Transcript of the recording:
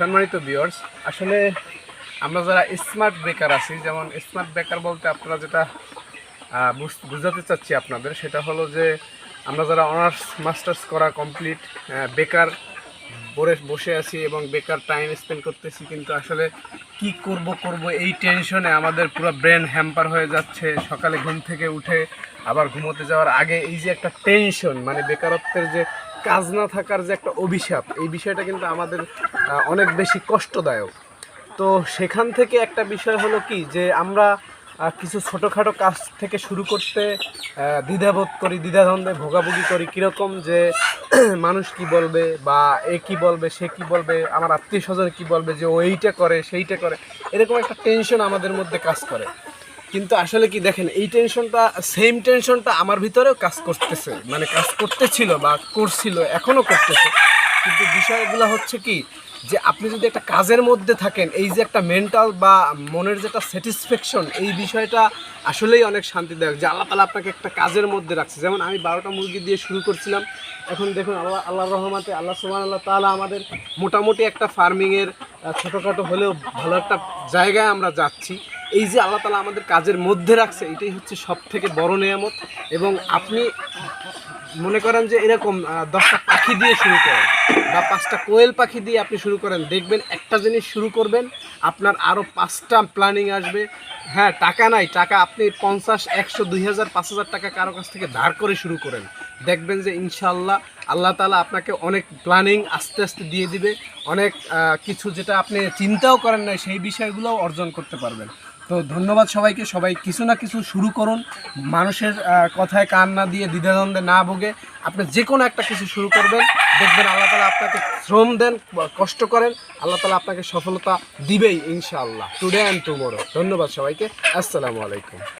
সম্মানিত ভিউয়ার্স আসলে আমরা যারা স্মার্ট বেকার আছি, যেমন স্মার্ট বেকার বলতে আপনারা যেটা বুঝ- বুঝাতে চাচ্ছি আপনাদের, সেটা হলো যে আমরা যারা অনার্স মাস্টার্স করা কমপ্লিট বেকার বসে বসে আছি এবং বেকার টাইম স্পেন্ড করতেছি, কিন্তু আসলে কি করব করব এই টেনশনে আমাদের পুরো ব্রেন হ্যাম্পার হয়ে যাচ্ছে। সকালে ঘুম থেকে উঠে আবার ঘুমোতে যাওয়ার আগে এই যে একটা টেনশন মানে বেকারত্বের যে কাজ না থাকার যে একটা অভিশাপ, এই বিষয়টা কিন্তু আমাদের অনেক বেশি কষ্টদায়ক। তো সেখান থেকে একটা বিষয় হলো কি, যে আমরা কিছু ছোটোখাটো কাজ থেকে শুরু করতে দ্বিধাবোধ করি, দ্বিধাদ্বন্দ্বে ভোগাভুগি করি, কীরকম যে মানুষ কি বলবে, বা এ কি বলবে, সে কি বলবে, আমার আত্মীয় স্বজন কী বলবে যে ও এইটা করে, সেইটা করে, এরকম একটা টেনশন আমাদের মধ্যে কাজ করে। কিন্তু আসলে কি দেখেন, এই টেনশনটা সেম টেনশনটা আমার ভিতরেও কাজ করতেছে। মানে কাজ করতেছিল বা করছিল, এখনও করতেছে। কিন্তু বিষয়গুলো হচ্ছে কি, যে আপনি যদি একটা কাজের মধ্যে থাকেন, এই যে একটা মেন্টাল বা মনের যেটা স্যাটিসফ্যাকশন এই বিষয়টা আসলেই অনেক শান্তিদায়ক। যে আল্লাহ তালা আপনাকে একটা কাজের মধ্যে রাখছে। যেমন আমি বারোটা মুরগি দিয়ে শুরু করছিলাম, এখন দেখুন আল্লাহ, আল্লাহর রহমাতে আল্লাহ সুমান আল্লাহ তালা আমাদের মোটামুটি একটা ফার্মিংয়ের ছোটোখাটো হলেও ভালো একটা জায়গায় আমরা যাচ্ছি। এই যে আল্লাহ তালা আমাদের কাজের মধ্যে রাখছে, এটাই হচ্ছে সব থেকে বড় নিয়ামত। এবং আপনি মনে করেন যে এরকম দশটা পাখি দিয়ে শুরু করেন বা পাঁচটা কোয়েল পাখি দিয়ে আপনি শুরু করেন, দেখবেন একটা জিনিস শুরু করবেন, আপনার আরও পাঁচটা প্ল্যানিং আসবে। হ্যাঁ টাকা নাই, টাকা আপনি পঞ্চাশ, একশো, দুই হাজার, পাঁচ হাজার টাকা কারও কাছ থেকে ধার করে শুরু করেন। দেখবেন যে ইনশাল্লাহ আল্লাহ তালা আপনাকে অনেক প্ল্যানিং আস্তে আস্তে দিয়ে দিবে, অনেক কিছু যেটা আপনি চিন্তাও করেন না সেই বিষয়গুলোও অর্জন করতে পারবেন। তো ধন্যবাদ সবাইকে। সবাই কিছু না কিছু শুরু করুন। মানুষের কথায় কান না দিয়ে দ্বিধাদ্বন্দ্বে না ভোগে। আপনি যে কোনো একটা কিছু শুরু করবেন। দেখবেন আল্লাহ তালা আপনাকে শ্রম দেন, কষ্ট করেন। আল্লাহ তালা আপনাকে সফলতা দিবেই ইনশাআল্লাহ। টুডে অ্যান্ড টুমোরো ধন্যবাদ সবাইকে। আসসালামু আলাইকুম।